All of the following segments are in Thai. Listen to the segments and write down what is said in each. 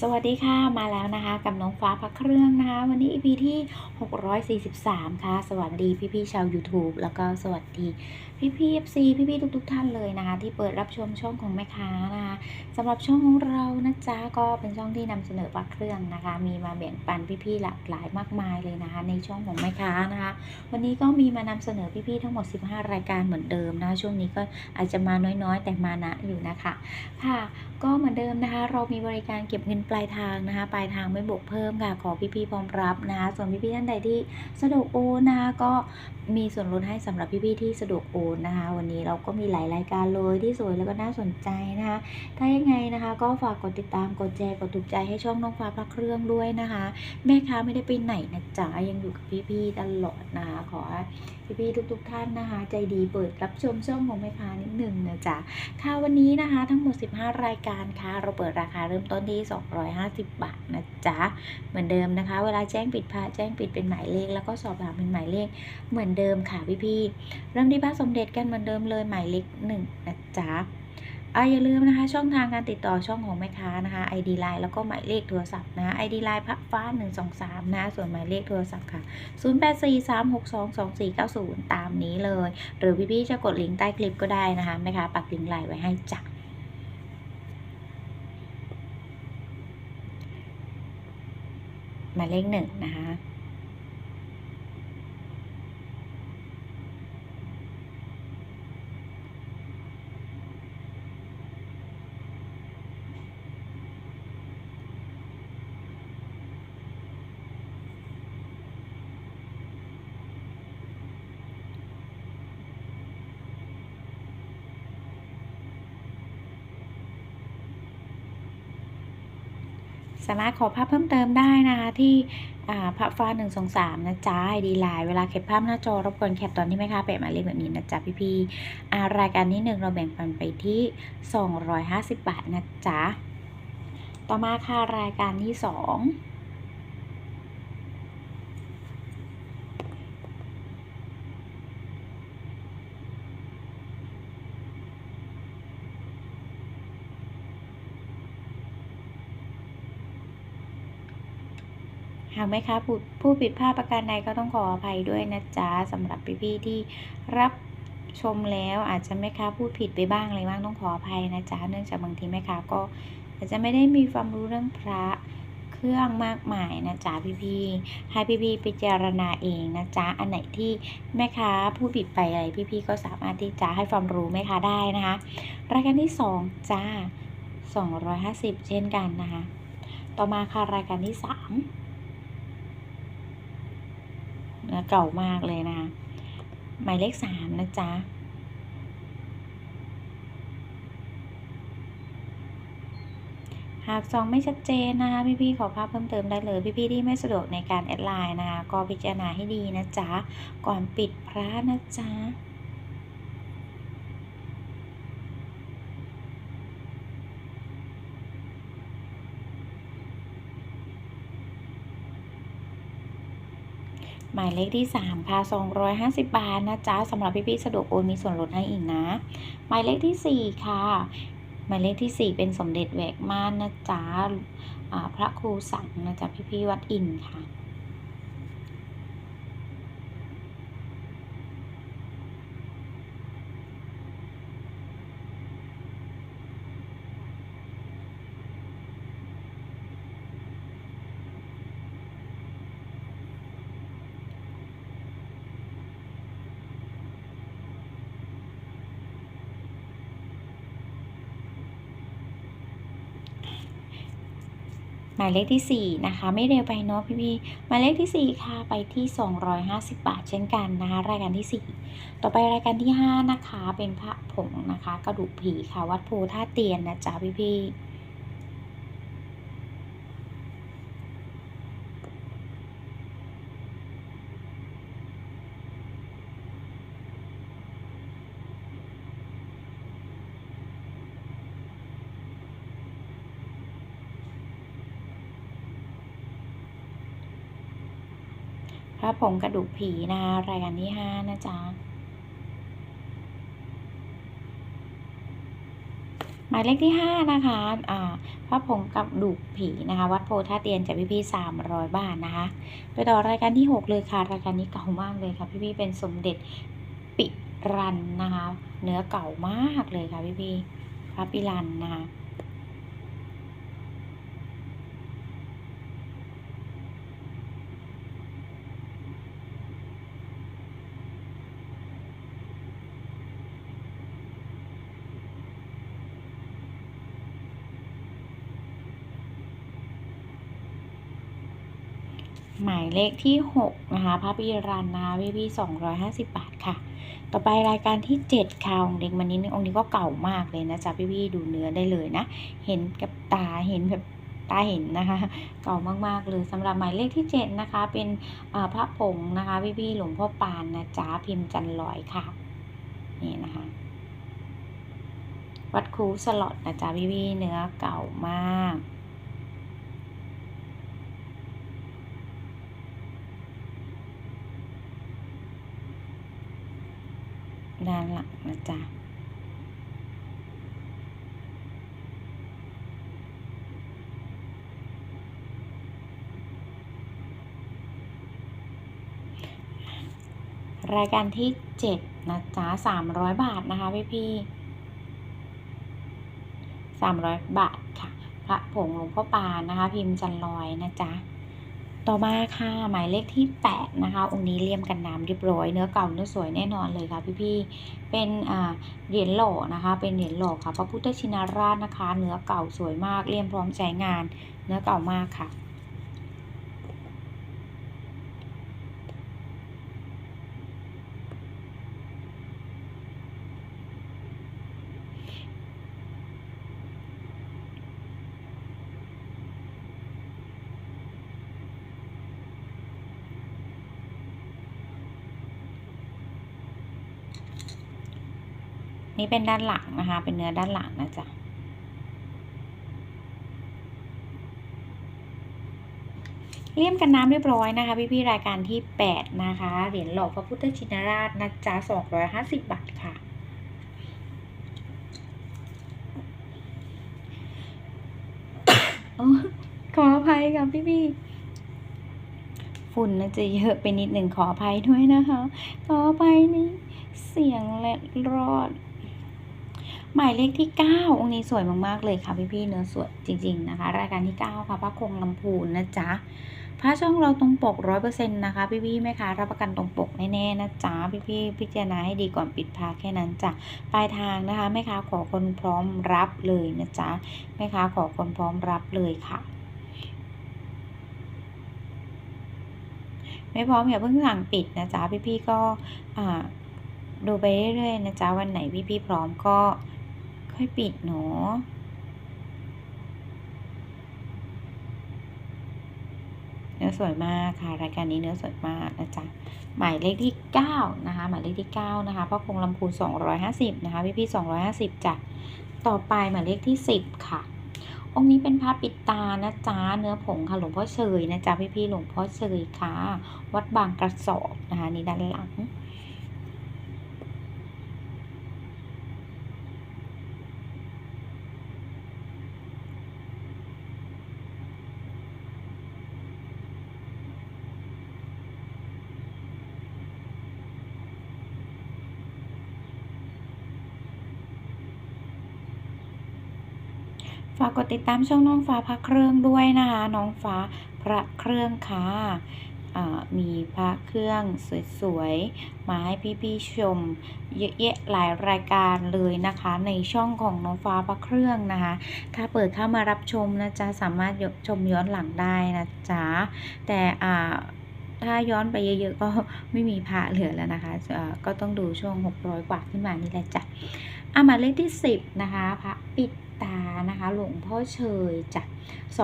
สวัสดีค่ะมาแล้วนะคะกับน้องฟ้าพักเครื่องนะคะ วันนี้ EP ที่ 643 ค่ะ สวัสดีพี่ๆชาว YouTube แล้วก็สวัสดีพี่ๆ FC พี่ๆทุกๆท่านเลยนะคะ ที่เปิดรับชมช่องของแม่ค้านะคะสำหรับช่องของเรานะจ๊ะก็เป็นช่องที่นำเสนอพักเครื่องนะคะ มีมาแบ่งปันพี่ๆหลากหลายมากมายเลยนะคะ ในช่องของแม่ค้านะคะ วันนี้ก็มีมานำเสนอพี่ๆทั้งหมด 15 รายการเหมือนเดิมนะคะช่วงนี้ก็อาจจะมาน้อยๆ แต่มานะอยู่นะคะค่ะ ก็เหมือนเดิมนะคะ เรามีบริการเก็บเงินปลายทางนะคะ ปลายทางไม่บวกเพิ่มค่ะ ขอพี่ๆพร้อมรับนะคะ ส่วนพี่ๆท่านใดที่สะดวกโอนนะคะก็มีส่วนลดให้สำหรับพี่ๆที่สะดวกโอนนะคะ วันนี้เราก็มีหลายรายการเลยที่สวยแล้วก็น่าสนใจนะคะ ถ้ายังไงนะคะ ก็ฝากกดติดตามกดแชร์กดถูกใจให้ช่องน้องฟ้าพระเครื่องด้วยนะคะ แม่ค้าไม่ได้ไปไหนนะจ๊ะยังอยู่กับพี่ๆตลอดนะคะขอพี่ๆทุก ๆ ท่านนะคะ ใจดีเปิดรับชมช่องของแม่ค้านิดหนึ่งนะจ๊ะค่ะวันนี้นะคะ ทั้งหมด 15 รายการค่ะ เราเปิดราคาเริ่มต้นที่ 250 บาทนะจ๊ะ เหมือนเดิมนะคะ เวลาแจ้งปิดพระแจ้งปิดเป็นหมายเลข แล้วก็สอบถามเป็นหมายเลขเหมือนเดิมค่ะพี่ๆ เริ่มที่พระสมเด็จกันเหมือนเดิมเลยหมายเลขหนึ่งนะจ๊ะอะอย่าลืมนะคะ ช่องทางการติดต่อช่องของแม่ค้านะคะ ID Line แล้วก็หมายเลขโทรศัพท์นะ ID Line พระฟ้า 123 นะ ส่วนหมายเลขโทรศัพท์ค่ะ 0843622490 ตามนี้เลย หรือพี่ๆจะกดลิงก์ใต้คลิปก็ได้นะคะแม่ค้าปักลิงก์ไลน์ไว้ให้จ้ะ หมายเลขหนึ่งนะคะ สามารถขอภาพเพิ่มเติมได้นะคะที่พระฟ้าหนึ่งสองสามนะจ๊ะดีไลน์เวลาแคปภาพหน้าจอรบกวนแคปตอนที่ไม่ค่าเปะมาเลขแบบนี้นะจ๊ะพี่ๆรายการนี้หนึ่งเราแบ่งปันไปที่สองร้อยห้าสิบบาทนะจ๊ะต่อมาค่ะรายการที่สอง หากแม่ค้าผู้ผู้ผิดพลาดประการใดก็ต้องขออภัยด้วยนะจ๊ะสำหรับพี่ๆที่รับชมแล้วอาจจะแม่ค้าพูดผิดไปบ้างอะไรบ้างต้องขออภัยนะจ๊ะเนื่องจากบางทีแม่ค้าก็อาจจะไม่ได้มีความรู้เรื่องพระเครื่องมากมายนะจ๊ะพี่ๆให้พี่ๆไปเจารณาเองนะจ๊ะอันไหนที่แม่ค้าพูดผิดไปอะไรพี่ๆก็สามารถที่จะให้ความรู้แม่ค้าได้นะคะรายการที่สองจ้า250 เช่นกันนะคะต่อมาค่ะรายการที่สาม นะเก่ามากเลยนะคะหมายเลขสามนะจ๊ะหากซองไม่ชัดเจนนะคะพี่ๆขอภาพเพิ่มเติมได้เลยพี่ๆที่ไม่สะดวกในการแอดไลน์นะคะก็พิจารณาให้ดีนะจ๊ะก่อนปิดพระนะจ๊ะ หมายเลขที่ 3 ค่ะ 250 บาทนะจ๊ะสำหรับพี่ๆสะดวกโอนมีส่วนลดให้อีกนะ หมายเลขทีสี่4 ค่ะ หมายเลขที่ 4 เป็นสมเด็จแหวกม่านนะจ๊ะพระครูสังนะจ๊ะพี่ๆวัดอินค่ะ หมายเลขที่ 4 นะคะ ไม่เร็วไปเนาะพี่พี่หมายเลขที่ 4 ค่ะไปที่ 250 บาทเช่นกันนะคะ รายการที่ 4 ต่อไปรายการที่ 5 นะคะ เป็นพระผงนะคะ กระดูกผีค่ะ วัดโพธาเตียนนะจ๊ะพี่พี่ ระผงกระดูกผีนะคะรายการที่5นะจ๊ะหมายเลขที่5นะคะอ่าพระผงกับดูกผีนะคะ วัดโพท่าเตียนจากพี่พี่300บาทนะคะ ไปต่อรายการที่6เลยค่ะ รายการนี้เก่ามากเลยค่ะพี่พี่เป็นสมเด็จปิรันนะคะ เนื้อเก่ามากเลยค่ะพี่พี่พระปิรันนะคะ เลขที่ 6 นะคะพระปิรันนะพี่พี่250บาทค่ะ ต่อไปรายการที่ 7 ค่ะองค์เด็กมันนี้องค์นี้ก็เก่ามากเลยนะจ๊ะพี่พี่ดูเนื้อได้เลยนะ เห็นกับตาเห็นแบบตาเห็นนะคะ เก่ามากๆเลยสำหรับหมายเลขที่ 7 นะคะ เป็นพระผงนะคะพี่พี่หลวงพ่อปานนะจ๊ะพิมพ์จันลอยค่ะ นี่นะคะ วัดคูสลอดนะจ๊ะพี่พี่เนื้อเก่ามาก ด้านหลังนะจ๊ะรายการที่ 7 นะจ๊ะ300 บาทนะคะพี่พี่300 บาทค่ะ พระผงหลวงพ่อปานนะคะ พิมพ์จันลอยนะจ๊ะ ต่อมาค่ะหมายเลขที่ 8 นะคะ องค์นี้เลี่ยมกันน้ำเรียบร้อยเนื้อเก่าเนื้อสวยแน่นอนเลยค่ะพี่พี่เป็นเหรียญหล่อนะคะ เป็นเหรียญหล่อค่ะพระพุทธชินราชนะคะ เนื้อเก่าสวยมากเลี่ยมพร้อมใช้งาน เนื้อเก่ามากค่ะ นี่เป็นด้านหลังนะคะ เป็นเนื้อด้านหลังนะจ๊ะเลี่ยมกันน้ำเรียบร้อยนะคะ พี่ๆรายการที่ 8 นะคะ เหรียญหล่อพระพุทธชินราชนะจ๊ะ250 บาทค่ะ ขออภัยค่ะพี่ๆฝุ่นน่าจะเยอะไปนิดหนึ่งขออภัยด้วยนะคะ ขออภัยนี่เสียงและรอด หมายเลขที่ 9 องค์นี้สวยมากๆเลยค่ะพี่ๆเนื้อสวยจริง ๆนะคะ รายการที่ 9 ค่ะพระคงลำพูนนะจ๊ะพระช่องเราตรงปกร้อยเปอร์เซ็นต์นะคะ พี่ๆแม่ค้ารับประกันตรงปกแน่ๆนะจ๊ะพี่ๆพิจารณาให้ดีก่อนปิดพาแค่นั้นจ้ะปลายทางนะคะแม่ค้าขอคนพร้อมรับเลยนะจ๊ะแม่ค้าขอคนพร้อมรับเลยค่ะไม่พร้อมอย่าเพิ่งสั่งปิดนะจ๊ะพี่ๆก็อ่าดูไปเรื่อยๆนะจ๊ะวันไหนพี่ๆพร้อมก็ ค่อยปิดเนาะเนื้อสวยมากค่ะ รายการนี้เนื้อสวยมากนะจ๊ะหมายเลขที่ 9 นะคะ หมายเลขที่ 9 นะคะพ่อคงลำพูน250 นะคะ พี่ๆ250จ้ะต่อไปหมายเลขที่ 10 ค่ะ องค์นี้เป็นพระปิดตานะจ๊ะเนื้อผงค่ะหลวงพ่อเชยนะจ๊ะพี่ๆหลวงพ่อเชยค่ะ วัดบางกระสอบนะคะนี่ด้านหลัง ฝากกดติดตามช่องน้องฟ้าพระเครื่องด้วยนะคะ น้องฟ้าพระเครื่องค่ะมีพระเครื่องสวยๆ มาให้พี่ๆชม เยอะแยะหลายรายการเลยนะคะ ในช่องของน้องฟ้าพระเครื่องนะคะ ถ้าเปิดเข้ามารับชมนะจ๊ะ สามารถชมย้อนหลังได้นะจ๊ะ แต่ถ้าย้อนไปเยอะๆ ก็ไม่มีพระเหลือแล้วนะคะ ก็ต้องดูช่วง 600 กว่าขึ้นมานี่แหละจ้ะอะมาเลขที่ 10 นะคะพระปิด ตานะคะหลวงพ่อเชยจ้ะ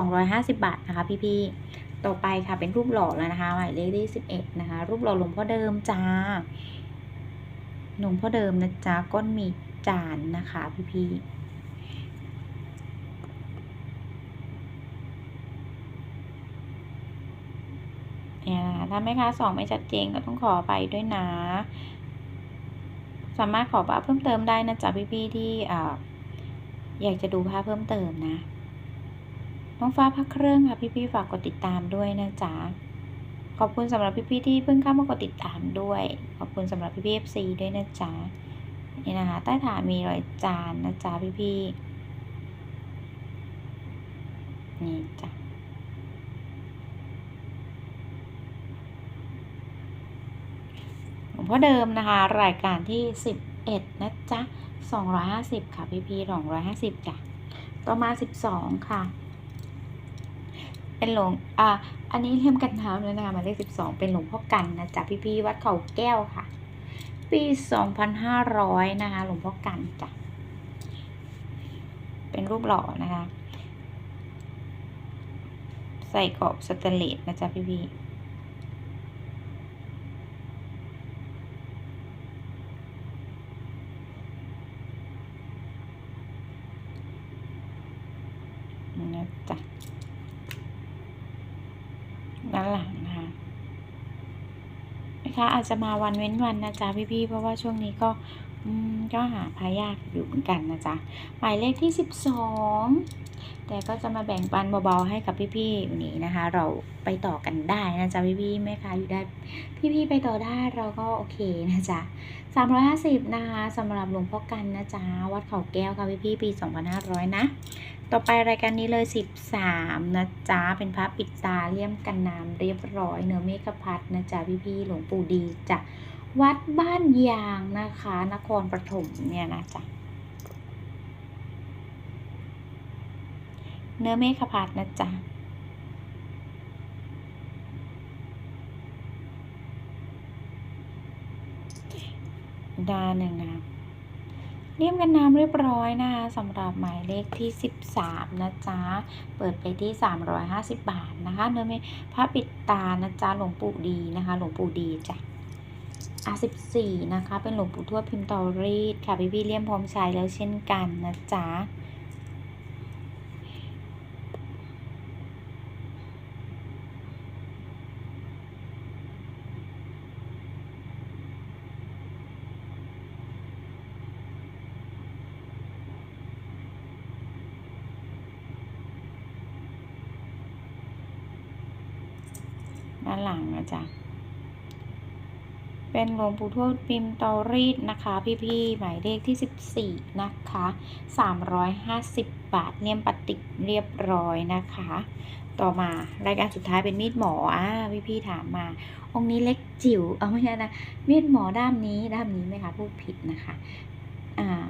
250 บาทนะคะพี่ๆต่อไปค่ะเป็นรูปหล่อแล้วนะคะหมายเลขที่11นะคะ รูปหล่อหลวงพ่อเดิมจ้าหลวงพ่อเดิมนะจ๊ะก้นมีจานนะคะพี่ๆเนี่ยนะคะถ้าไม่ค้าสองไม่ชัดเจนก็ต้องขอไปด้วยนะ สามารถขอปะเพิ่มเติมได้นะจ๊ะพี่ๆที่อ่า อยากจะดูภาพเพิ่มเติมนะ น้องฟ้าพักเครื่องค่ะพี่ๆฝากกดติดตามด้วยนะจ๊ะ ขอบคุณสำหรับพี่ๆที่เพิ่งเข้ามากดติดตามด้วย ขอบคุณสำหรับพี่ๆ FC ด้วยนะจ๊ะ นี่นะคะ ใต้ฐานมีรอยจานนะจ๊ะพี่ๆ นี่จ้ะหลวงพ่อเดิมนะคะ รายการที่ 11 นะจ๊ะ 250 ค่ะ พี่พี่250จ้ะต่อมา 12 ค่ะ เป็นหลวงอ่าอันนี้เลี่ยมกันน้ำเลยนะคะมาเลข12 เป็นหลวงพ่อกันนะจ๊ะพี่พี่วัดเขาแก้วค่ะ ปี 2,500 นะคะ หลวงพ่อกันจ้ะเป็นรูปหล่อนะคะ ใส่กรอบสแตนเลสนะจ๊ะพี่พี่ นะจ๊ะด้านหลังนะคะ นะคะอาจจะมาวันเว้นวันนะจ๊ะพี่ๆเพราะว่าช่วงนี้ก็ก็หาพายากอยู่เหมือนกันนะจ๊ะหมายเลขที่สิบสอง แต่ก็จะมาแบ่งปันเบาๆให้กับพี่ๆวันนี้นะคะ เราไปต่อกันได้นะจ๊ะพี่ๆแม่ค้าอยู่ได้พี่ๆไปต่อได้เราก็โอเคนะจ๊ะสามร้อยห้าสิบนะคะสำหรับหลวงพ่อกันนะจ๊ะวัดเขาแก้วค่ะพี่ๆปีสองพันห้าร้อยนะ ต่อไปรายการนี้เลย 13 นะจ๊ะเป็นพระปิดตาเลี่ยมกันน้ำเรียบร้อยเนื้อเมฆพัดนะจ๊ะพี่ๆหลวงปู่ดีจ้ะวัดบ้านยางนะคะ นครปฐมเนี่ยนะจ๊ะ เนื้อเมฆพัดนะจ๊ะดาหนึ่งนะเลี่ยมกันน้ำเรียบร้อยนะคะสำหรับหมายเลขที่ 13 นะจ๊ะ เปิดไปที่ 350 บาทนะคะเนื้อเมฆพระปิดตานะจ๊ะหลวงปู่ดีนะคะ หลวงปู่ดีจ้ะอะ14นะคะ เป็นหลวงปู่ทวดพิมพ์ตอรีดค่ะพี่พี่ๆเลี่ยมพร้อมใช้แล้วเช่นกันนะจ๊ะ ด้า นะจ๊ะ เป็นหลวงปู่ทวดพิมตอรีดนะคะ พี่ๆ หมายเลขที่ 14 นะคะ 350 บาทเลี่ยมปฏิกเรียบร้อยนะคะ ต่อมารายการสุดท้ายเป็นมีดหมออ่าพี่ๆถามมา องค์นี้เล็กจิ๋วเอาไม่ใช่นะมีดหมอด้ามนี้ด้ามนี้ไหมคะพูดผิดนะคะ อ่า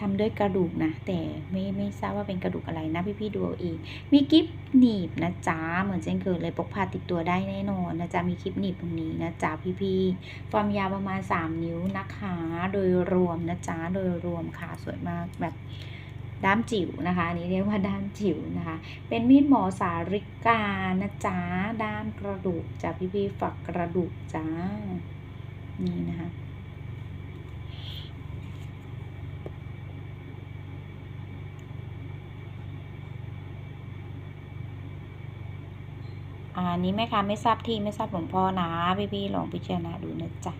ทำด้วยกระดูกนะ แต่ไม่ไม่ทราบว่าเป็นกระดูกอะไรนะพี่ๆดูเอาเองมีกิฟหนีบนะจ๊ะเหมือนเช่นเคยเลยพกพาติดตัวได้แน่นอนนะจ๊ะมีคลิปหนีบตรงนี้นะจ๊ะพี่ๆความยาวประมาณ 3 นิ้วนะคะ โดยรวมนะจ๊ะโดยรวมค่ะสวยมากแบบด้ามจิ๋วนะคะอันนี้เรียกว่าด้ามจิ๋วนะคะ เป็นมีดหมอสาริกานะจ๊ะด้ามกระดูกจ้ะพี่ๆฝักกระดูกจ้านี่นะคะ อันนี้แม่ค้าไม่ทราบที่ไม่ทราบหลวงพ่อนะพี่ๆลองพิจารณาดูนะจ๊ะ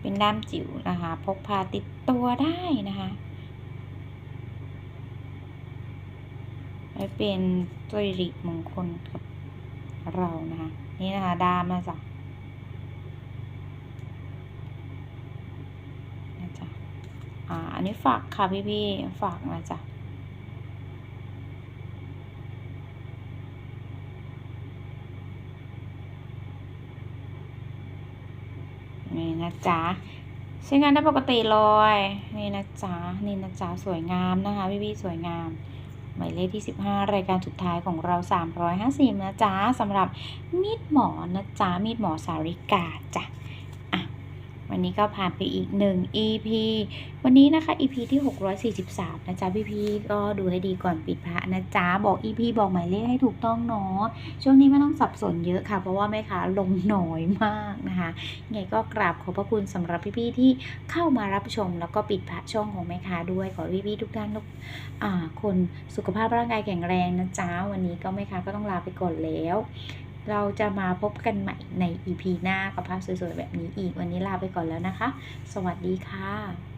เป็นด้ามจิ๋วนะคะ พกพาติดตัวได้นะคะไว้เป็นสิริมงคลกับเรานะคะ นี่นะคะด้ามนะจ๊ะนะจ๊ะอ่าอันนี้ฝากค่ะพี่ๆฝากนะจ๊ะ นะจ๊ะใช้งานได้ปกติเลยนี่นะจ๊ะนี่นะจ๊ะสวยงามนะคะพี่พี่ๆสวยงามหมายเลขที่ 15 รายการสุดท้ายของเรา 350นะจ๊ะสำหรับมีดหมอนะจ๊ะมีดหมอสาริกาจ้ะ วันนี้ก็ผ่านไปอีก 1 EP วันนี้นะคะ EP ที่ 643 นะจ๊ะพี่ๆก็ดูให้ดีก่อนปิดพระนะจ๊ะ บอก EP บอกหมายเลขให้ถูกต้องเนาะ ช่วงนี้ไม่ต้องสับสนเยอะค่ะ เพราะว่าแม่ค้าลงน้อยมากนะคะไงก็กราบขอบพระคุณสำหรับพี่ๆที่เข้ามารับชม แล้วก็ปิดพระช่องของแม่ค้าด้วย ขอให้พี่ทุกท่านทุกคนสุขภาพร่างกายแข็งแรงนะจ๊ะ วันนี้ก็แม่ค้าก็ต้องลาไปก่อนแล้ว เราจะมาพบกันใหม่ใน EP หน้ากับภาพสวยๆแบบนี้อีกวันนี้ลาไปก่อนแล้วนะคะ สวัสดีค่ะ